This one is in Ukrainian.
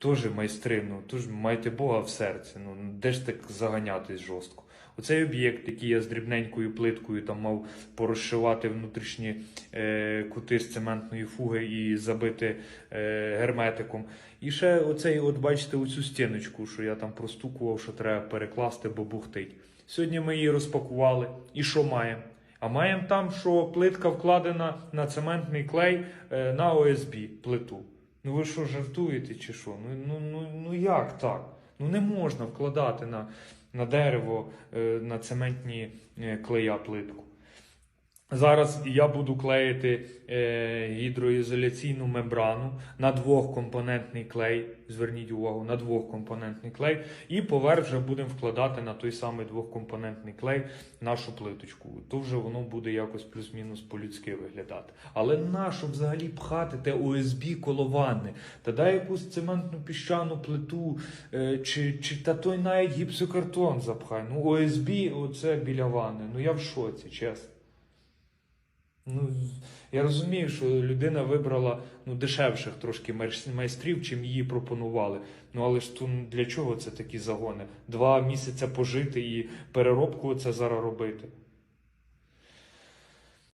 теж майстри, ну тож майте Бога в серці. Ну де ж так заганятись жорстко? Оцей об'єкт, який я з дрібненькою плиткою там мав порозшивати внутрішні е, кути з цементної фуги і забити е, герметиком. І ще оцей, от бачите, оцю стіночку, що я там простукував, що треба перекласти, бо бухтить. Сьогодні ми її розпакували. І що маємо? А маємо там, що плитка вкладена на цементний клей е, на ОСБ плиту. Ну ви що, жартуєте чи що? Ну, ну, ну, ну як так? Ну не можна вкладати на, на дерево, е, на цементні е, клея плитку. Зараз я буду клеїти е, гідроізоляційну мембрану на двохкомпонентний клей. Зверніть увагу, на двохкомпонентний клей. І поверх вже будемо вкладати на той самий двохкомпонентний клей нашу плиточку. То вже воно буде якось плюс-мінус по-людськи виглядати. Але нащо взагалі пхати те ОСБ коло ванни? Та дай якусь цементну піщану плиту, е, чи, чи та той навіть гіпсокартон запхай. Ну, ОСБ, оце біля ванни. Ну я в шоці, чесно. Ну, я розумію, що людина вибрала ну, дешевших трошки майс- майстрів, чим її пропонували. Ну але ж то для чого це такі загони? Два місяці пожити і переробку це зараз робити.